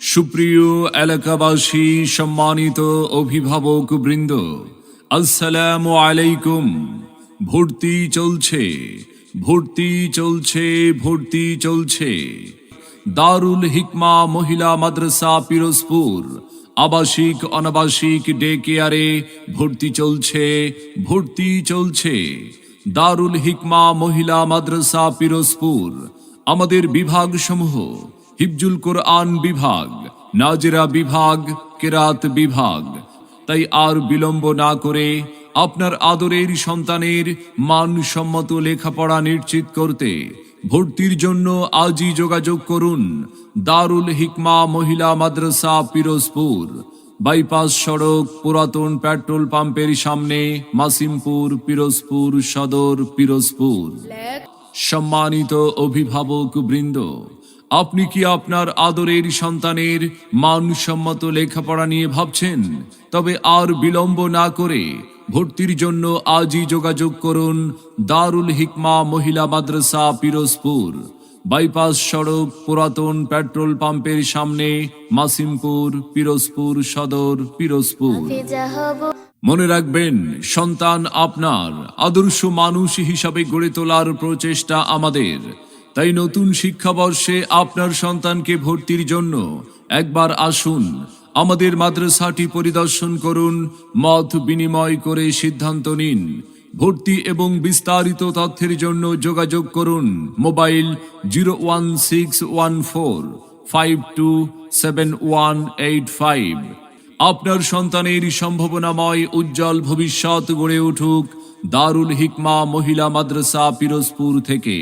সুপ্রিয় এলাকাবাসী, সম্মানিত অভিভাবক বৃন্দ, আসসালামু আলাইকুম। ভর্তি চলছে ভর্তি চলছে ভর্তি চলছে। দারুল হিকমা মহিলা মাদ্রাসা পিরোজপুর, আবাসিক অনাবাসিক ডে কেয়ারে ভর্তি চলছে ভর্তি চলছে। দারুল হিকমা মহিলা মাদ্রাসা পিরোজপুর, আমাদের বিভাগ সমূহ হিফজুল কোরআন বিভাগ নাজেরা বিভাগ কেরাত বিভাগ। তাই আর বিলম্ব না করে আপনার আদরের সন্তানের মানসম্মত লেখাপড়া নিশ্চিত করতে ভর্তির জন্য আজই যোগাযোগ করুন দারুল হিকমা মহিলা মাদ্রাসা পিরোজপুর। বাইপাস সড়ক পুরাতন পেট্রোল পাম্পের সামনে মাসিমপুর পিরোজপুর সদর পিরোজপুর। সম্মানিত অভিভাবক বৃন্দ আপনি কি আপনার আদরের সন্তানের মানসম্মত লেখাপড়া নিয়ে ভাবছেন? তবে আর বিলম্ব না করে ভর্তির জন্য আজই যোগাযোগ করুন দারুল হিকমা মহিলা মাদ্রাসা, পিরোজপুর। বাইপাস সড়ক পুরাতন পেট্রোল পাম্পের সামনে মাসিমপুর, পিরোজপুর সদর, পিরোজপুর। মনে রাখবেন, সন্তান আপনার আদর্শ মানুষ হিসাবে গড়ে তোলার প্রচেষ্টা আমাদের। তাই নতুন শিক্ষাবর্ষে আপনার সন্তানকে ভর্তির জন্য একবার আসুন, আমাদের মাদ্রাসাটি পরিদর্শন করুন, মত বিনিময় করে সিদ্ধান্ত নিন, ভর্তি এবং বিস্তারিত তথ্যের জন্য যোগাযোগ করুন, mobile zero one six one four five two seven one eight five. আপনার সন্তানের সম্ভাবনাময় উজ্জ্বল ভবিষ্যৎ গড়ে উঠুক দারুল হিকমা মহিলা মাদ্রাসা পিরোজপুর থেকে।